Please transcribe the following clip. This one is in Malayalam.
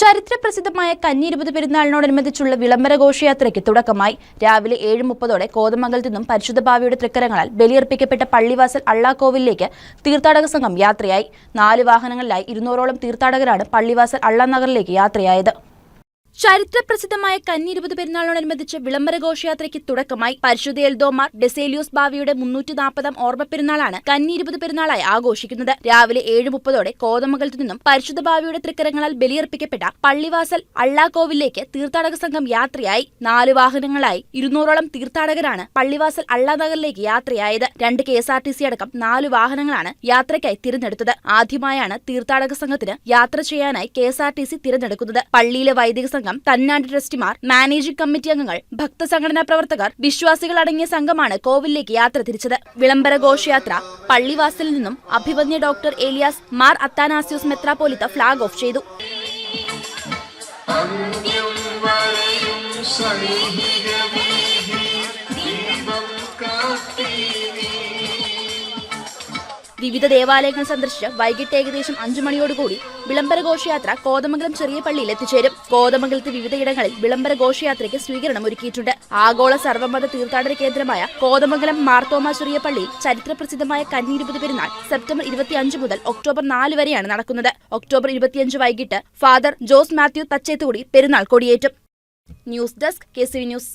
ചരിത്രപ്രസിദ്ധമായ കന്നി ഇരുപത് പെരുന്നാളിനോടനുബന്ധിച്ചുള്ള വിളംബര ഘോഷയാത്രയ്ക്ക് തുടക്കമായി. രാവിലെ ഏഴ് മുപ്പതോടെ കോതമംഗലത്തു നിന്നും പരിശുദ്ധ ഭാവിയുടെ തൃക്കരങ്ങളാൽ ബലിയർപ്പിക്കപ്പെട്ട പള്ളിവാസൽ അള്ളാക്കോവിലേക്ക് തീർത്ഥാടക സംഘം യാത്രയായി. നാല് വാഹനങ്ങളിലായി ഇരുന്നൂറോളം തീർത്ഥാടകരാണ് പള്ളിവാസൽ അള്ളാനഗറിലേക്ക് യാത്രയായത്. ചരിത്രപ്രസിദ്ധമായ കന്നി ഇരുപത് പെരുന്നാളിനോടനുബന്ധിച്ച് വിളംബര ഘോഷയാത്രയ്ക്ക് തുടക്കമായി പരിശുദ്ധ എൽദോമാർ ഡെസേലിയോസ് ബാവിയുടെ മുന്നൂറ്റി നാൽപ്പതാം ഓർമ്മ പെരുന്നാളാണ് കന്നി ഇരുപത് പെരുന്നാളായി ആഘോഷിക്കുന്നത്. രാവിലെ ഏഴ് മുപ്പതോടെ കോതമംഗലത്തു നിന്നും പരിശുദ്ധ ബാവിയുടെ തൃക്കരങ്ങളാൽ ബലിയർപ്പിക്കപ്പെട്ട പള്ളിവാസൽ അള്ളാക്കോവിലേക്ക് തീർത്ഥാടക സംഘം യാത്രയായി. നാല് വാഹനങ്ങളായി ഇരുന്നൂറോളം തീർത്ഥാടകരാണ് പള്ളിവാസൽ അള്ളാനഗറിലേക്ക് യാത്രയായത്. രണ്ട് K S R T C അടക്കം നാല് വാഹനങ്ങളാണ് യാത്രയ്ക്കായി തിരഞ്ഞെടുത്തത്. ആദ്യമായാണ് തീർത്ഥാടക സംഘത്തിന് യാത്ര ചെയ്യാനായി K S R T C തിരഞ്ഞെടുക്കുന്നത്. പള്ളിയിലെ വൈദിക സംഘം തന്നാട് ട്രസ്റ്റിമാർ മാനേജിംഗ് കമ്മിറ്റി അംഗങ്ങൾ ഭക്തസംഘടനാ പ്രവർത്തകർ വിശ്വാസികൾ അടങ്ങിയ സംഘമാണ് കോവിലേക്ക് യാത്ര തിരിച്ചത്. വിളംബര ഘോഷയാത്ര പള്ളിവാസലിൽ നിന്നും അഭിപന്യ doctor Elias Mar Athanasios Metropolitha flag off ചെയ്തു. വിവിധ ദേവാലയങ്ങൾ സന്ദർശിച്ച് വൈകിട്ട് ഏകദേശം അഞ്ചു മണിയോടുകൂടി വിളംബര ഘോഷയാത്ര കോതമംഗലം ചെറിയ പള്ളിയിൽ എത്തിച്ചേരും. കോതമംഗലത്ത് വിവിധയിടങ്ങളിൽ വിളംബര ഘോഷയാത്രയ്ക്ക് സ്വീകരണം ഒരുക്കിയിട്ടുണ്ട്. ആഗോള സർവമത തീർത്ഥാടന കേന്ദ്രമായ കോതമംഗലം മാർത്തോമ ചെറിയ പള്ളിയിൽ ചരിത്രപ്രസിദ്ധമായ കന്നിരുപത് പെരുന്നാൾ സെപ്റ്റംബർ ഇരുപത്തിയഞ്ച് മുതൽ ഒക്ടോബർ നാല് വരെയാണ് നടക്കുന്നത്. ഒക്ടോബർ ഇരുപത്തിയഞ്ച് വൈകിട്ട് ഫാദർ ജോസ് മാത്യു തച്ചേത്തുകൂടി പെരുന്നാൾ കൊടിയേറ്റും. News desk K news.